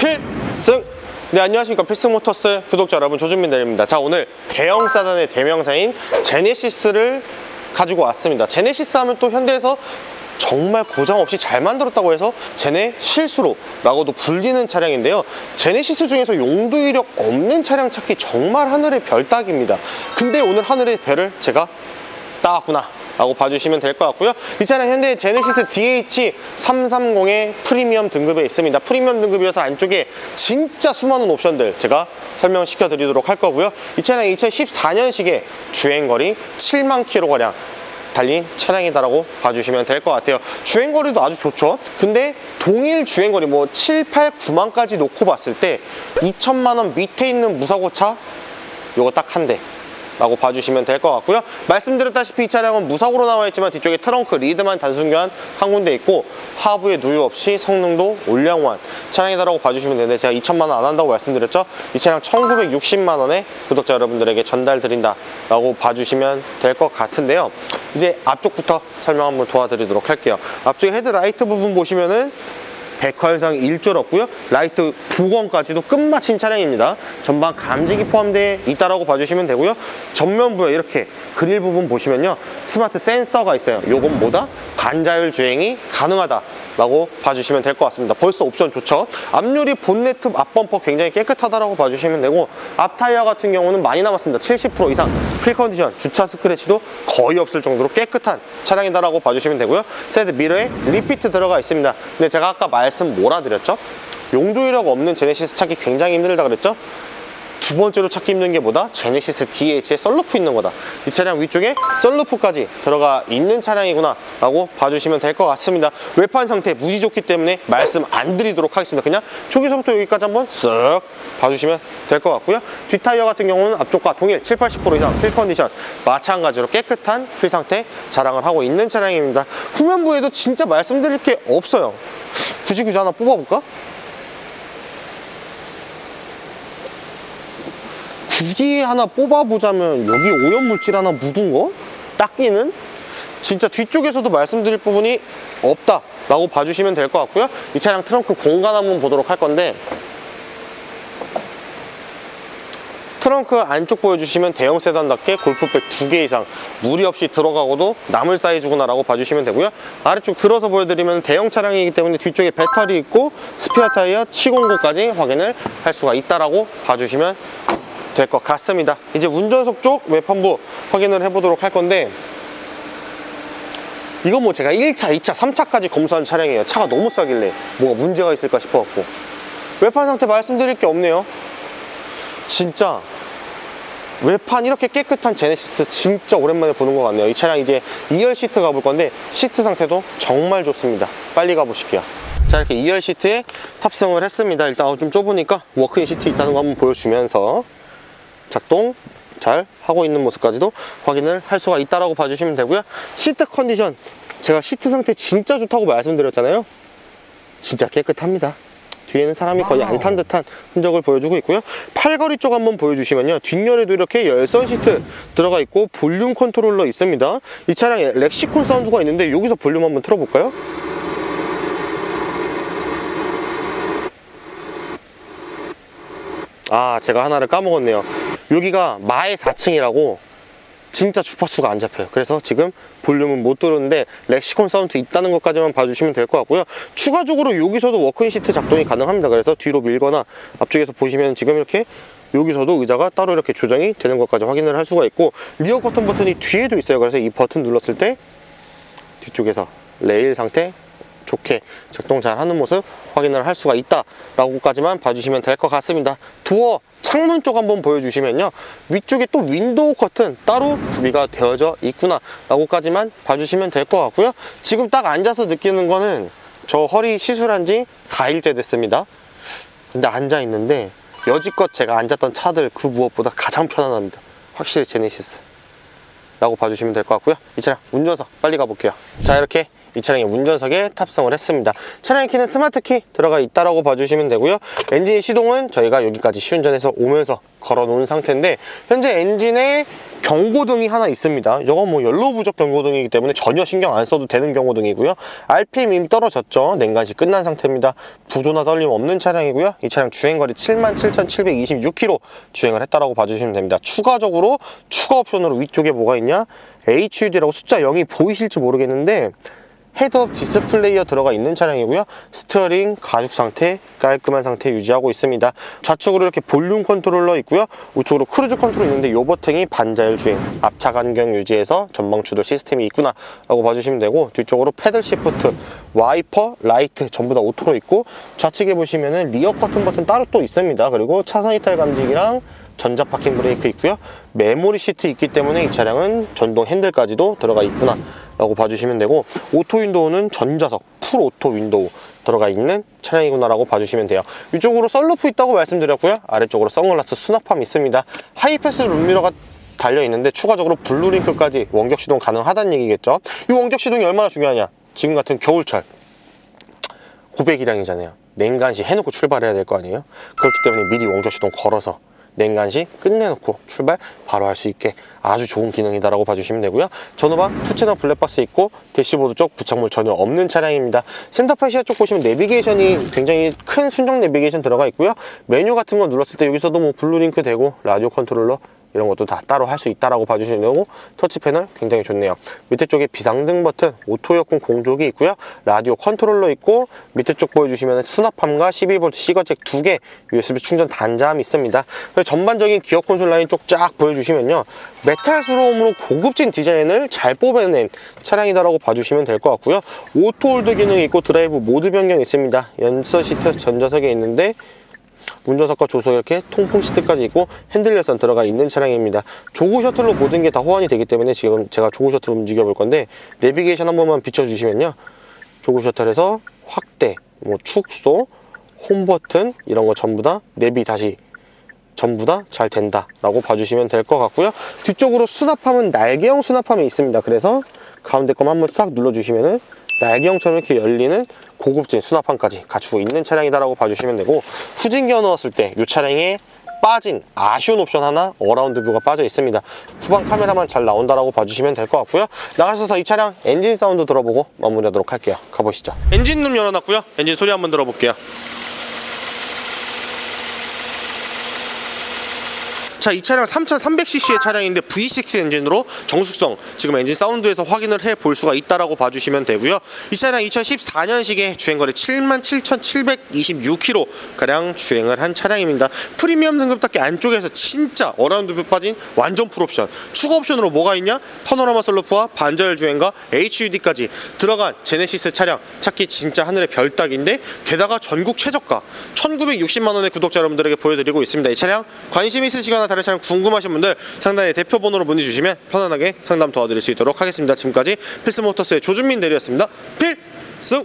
필승! 네, 안녕하십니까. 필승모터스 구독자 여러분, 조준민 대리입니다. 자, 오늘 대형 사단의 대명사인 제네시스를 가지고 왔습니다. 제네시스 하면 또 현대에서 정말 고장 없이 잘 만들었다고 해서 제네 실수로라고도 불리는 차량인데요. 제네시스 중에서 용도 이력 없는 차량 찾기 정말 하늘의 별 따기입니다. 근데 오늘 하늘의 별을 제가 따왔구나 라고 봐주시면 될 것 같고요. 이 차량 현대 제네시스 DH330의 프리미엄 등급에 있습니다. 프리미엄 등급이어서 안쪽에 진짜 수많은 옵션들 제가 설명시켜 드리도록 할 거고요. 이 차량 2014년식의 주행거리 7만 킬로가량 달린 차량이다라고 봐주시면 될 것 같아요. 주행거리도 아주 좋죠. 근데 동일 주행거리 뭐 7, 8, 9만까지 놓고 봤을 때 2천만 원 밑에 있는 무사고차 요거 딱 한 대 라고 봐주시면 될 것 같고요. 말씀드렸다시피 이 차량은 무사고로 나와 있지만 뒤쪽에 트렁크 리드만 단순 교환 한 군데 있고 하부에 누유 없이 성능도 올량완 차량이다라고 봐주시면 되는데 제가 2천만 원 안 한다고 말씀드렸죠? 이 차량 1960만 원에 구독자 여러분들에게 전달 드린다 라고 봐주시면 될 것 같은데요. 이제 앞쪽부터 설명 한번 도와드리도록 할게요. 앞쪽에 헤드라이트 부분 보시면은 백화현상 일조롭고요. 라이트 복원까지도 끝마친 차량입니다. 전방 감지기 포함되어 있다라고 봐주시면 되고요. 전면부에 이렇게 그릴 부분 보시면요. 스마트 센서가 있어요. 요건 뭐다? 반자율 주행이 가능하다 라고 봐주시면 될 것 같습니다. 벌써 옵션 좋죠? 앞유리 본네트 앞범퍼 굉장히 깨끗하다라고 봐주시면 되고 앞 타이어 같은 경우는 많이 남았습니다. 70% 이상. 필컨디션 주차 스크래치도 거의 없을 정도로 깨끗한 차량이다라고 봐주시면 되고요. 사이드 미러에 리피트 들어가 있습니다. 근데 제가 아까 말씀 몰아드렸죠? 용도 이력 없는 제네시스 찾기 굉장히 힘들다 그랬죠 두 번째로 찾기 힘든 게 뭐다? 제네시스 DH에 썰루프 있는 거다. 이 차량 위쪽에 썰루프까지 들어가 있는 차량이구나 라고 봐주시면 될 것 같습니다. 외판 상태 무지 좋기 때문에 말씀 안 드리도록 하겠습니다. 그냥 초기서부터 여기까지 한번 쓱 봐주시면 될 것 같고요. 뒷타이어 같은 경우는 앞쪽과 동일 7, 80% 이상 필 컨디션 마찬가지로 깨끗한 필 상태 자랑을 하고 있는 차량입니다. 후면부에도 진짜 말씀드릴 게 없어요. 굳이 굳이 하나 뽑아볼까? 굳이 하나 뽑아보자면 여기 오염물질 하나 묻은 거? 닦이는? 진짜 뒤쪽에서도 말씀드릴 부분이 없다 라고 봐주시면 될 것 같고요 이 차량 트렁크 공간 한번 보도록 할 건데 트렁크 안쪽 보여주시면 대형 세단답게 골프백 두 개 이상 무리 없이 들어가고도 남을 사이즈구나 라고 봐주시면 되고요 아래쪽 들어서 보여드리면 대형 차량이기 때문에 뒤쪽에 배터리 있고 스페어 타이어 709까지 확인을 할 수가 있다라고 봐주시면 될 것 같습니다. 이제 운전석 쪽 외판부 확인을 해보도록 할 건데 이건 뭐 제가 1차, 2차, 3차까지 검수한 차량이에요. 차가 너무 싸길래 뭐가 문제가 있을까 싶어갖고. 외판 상태 말씀드릴 게 없네요. 진짜 외판 이렇게 깨끗한 제네시스 진짜 오랜만에 보는 것 같네요. 이 차량 이제 2열 시트 가볼 건데 시트 상태도 정말 좋습니다. 빨리 가보실게요. 자 이렇게 2열 시트에 탑승을 했습니다. 일단 어, 좀 좁으니까 워크인 시트 있다는 거 한번 보여주면서 작동 잘 하고 있는 모습까지도 확인을 할 수가 있다라고 봐주시면 되고요. 시트 컨디션. 제가 시트 상태 진짜 좋다고 말씀드렸잖아요. 진짜 깨끗합니다. 뒤에는 사람이 거의 안 탄 듯한 흔적을 보여주고 있고요. 팔걸이 쪽 한번 보여주시면요. 뒷열에도 이렇게 열선 시트 들어가 있고 볼륨 컨트롤러 있습니다. 이 차량에 렉시콘 사운드가 있는데 여기서 볼륨 한번 틀어볼까요? 아 제가 하나를 까먹었네요 여기가 마의 4층이라고 진짜 주파수가 안 잡혀요. 그래서 지금 볼륨은 못 들었는데 렉시콘 사운드 있다는 것까지만 봐주시면 될 것 같고요. 추가적으로 여기서도 워크인 시트 작동이 가능합니다. 그래서 뒤로 밀거나 앞쪽에서 보시면 지금 이렇게 여기서도 의자가 따로 이렇게 조정이 되는 것까지 확인을 할 수가 있고 리어 커튼 버튼이 뒤에도 있어요. 그래서 이 버튼 눌렀을 때 뒤쪽에서 레일 상태 좋게 작동 잘 하는 모습 확인을 할 수가 있다 라고까지만 봐주시면 될 것 같습니다. 도어 창문 쪽 한번 보여주시면요. 위쪽에 또 윈도우 커튼 따로 구비가 되어져 있구나 라고까지만 봐주시면 될 것 같고요. 지금 딱 앉아서 느끼는 거는 저 허리 시술한 지 4일째 됐습니다. 근데 앉아 있는데 여지껏 제가 앉았던 차들 그 무엇보다 가장 편안합니다. 확실히 제네시스 라고 봐주시면 될 것 같고요. 이 차량 운전석 빨리 가볼게요. 자 이렇게 이 차량의 운전석에 탑승을 했습니다 차량의 키는 스마트키 들어가 있다라고 봐주시면 되고요 엔진 시동은 저희가 여기까지 시운전해서 오면서 걸어 놓은 상태인데 현재 엔진의 경고등이 하나 있습니다. 이건 뭐 연로 부족 경고등이기 때문에 전혀 신경 안 써도 되는 경고등이고요. RPM 이미 떨어졌죠. 냉간시 끝난 상태입니다. 부조나 떨림 없는 차량이고요. 이 차량 주행거리 77,726km 주행을 했다라고 봐주시면 됩니다. 추가적으로 추가 옵션으로 위쪽에 뭐가 있냐? HUD라고 숫자 0이 보이실지 모르겠는데 헤드업 디스플레이어 들어가 있는 차량이고요. 스티어링 가죽 상태 깔끔한 상태 유지하고 있습니다. 좌측으로 이렇게 볼륨 컨트롤러 있고요. 우측으로 크루즈 컨트롤 있는데 이 버튼이 반자율 주행, 앞차 간격 유지해서 전방 추돌 시스템이 있구나 라고 봐주시면 되고 뒤쪽으로 패들 시프트, 와이퍼, 라이트 전부 다 오토로 있고 좌측에 보시면은 리어 커튼 버튼 따로 또 있습니다. 그리고 차선 이탈 감지기랑 전자 파킹 브레이크 있고요. 메모리 시트 있기 때문에 이 차량은 전동 핸들까지도 들어가 있구나 라고 봐주시면 되고 오토 윈도우는 전자석 풀 오토 윈도우 들어가 있는 차량이구나 라고 봐주시면 돼요. 위쪽으로 썬루프 있다고 말씀드렸고요. 아래쪽으로 선글라스 수납함 있습니다. 하이패스 룸미러가 달려 있는데 추가적으로 블루링크까지 원격 시동 가능하다는 얘기겠죠? 이 원격 시동이 얼마나 중요하냐? 지금 같은 겨울철 고백이량이잖아요. 냉간시 해놓고 출발해야 될 거 아니에요? 그렇기 때문에 미리 원격 시동 걸어서 냉간시 끝내놓고 출발 바로 할 수 있게 아주 좋은 기능이다라고 봐주시면 되고요. 전후방 투채널 블랙박스 있고 대시보드 쪽 부착물 전혀 없는 차량입니다. 센터파시아 쪽 보시면 내비게이션이 굉장히 큰 순정 내비게이션 들어가 있고요. 메뉴 같은 거 눌렀을 때 여기서도 뭐 블루링크 되고 라디오 컨트롤러 이런 것도 다 따로 할 수 있다라고 봐주시면 되고 터치 패널 굉장히 좋네요. 밑에 쪽에 비상등 버튼, 오토 이어컨 공조기 있고요. 라디오 컨트롤러 있고 밑에 쪽 보여주시면 수납함과 12V 시거잭 두 개 USB 충전 단자함이 있습니다. 전반적인 기어 콘솔 라인 쪽 쫙 보여주시면요. 메탈스러움으로 고급진 디자인을 잘 뽑아낸 차량이다라고 봐주시면 될 것 같고요. 오토 홀드 기능이 있고 드라이브 모드 변경 있습니다. 연서 시트 전자석에 있는데 운전석과 조수석 이렇게 통풍 시트까지 있고 핸들 열선 들어가 있는 차량입니다. 조구 셔틀로 모든 게 다 호환이 되기 때문에 지금 제가 조구 셔틀 움직여 볼 건데 내비게이션 한 번만 비춰주시면요. 조구 셔틀에서 확대, 뭐 축소, 홈 버튼 이런 거 전부 다 내비 다시 전부 다 잘 된다 라고 봐주시면 될 것 같고요. 뒤쪽으로 수납함은 날개형 수납함이 있습니다. 그래서 가운데 거만 한번 싹 눌러주시면은 날개형처럼 이렇게 열리는 고급진 수납함까지 갖추고 있는 차량이다라고 봐주시면 되고 후진 기어 넣었을 때 이 차량에 빠진 아쉬운 옵션 하나 어라운드 뷰가 빠져 있습니다. 후방 카메라만 잘 나온다라고 봐주시면 될 것 같고요. 나가셔서 이 차량 엔진 사운드 들어보고 마무리하도록 할게요. 가보시죠. 엔진 룸 열어놨고요. 엔진 소리 한번 들어볼게요. 자, 이 차량 3300cc의 차량인데 V6 엔진으로 정숙성 지금 엔진 사운드에서 확인을 해 볼 수가 있다라고 봐주시면 되고요. 이 차량 2014년식에 주행거리 77,726km 가량 주행을 한 차량입니다. 프리미엄 등급답게 안쪽에서 진짜 어라운드 뷰 빠진 완전 풀옵션. 추가 옵션으로 뭐가 있냐? 파노라마 썰루프와 반자율 주행과 HUD까지 들어간 제네시스 차량 찾기 진짜 하늘의 별 따기인데 게다가 전국 최저가 1,960만 원의 구독자 여러분들에게 보여드리고 있습니다. 이 차량 관심 있으시거나 다른 차량 궁금하신 분들 상단에 대표 번호로 문의 주시면 편안하게 상담 도와드릴 수 있도록 하겠습니다. 지금까지 필스모터스의 조준민 대리였습니다. 필승!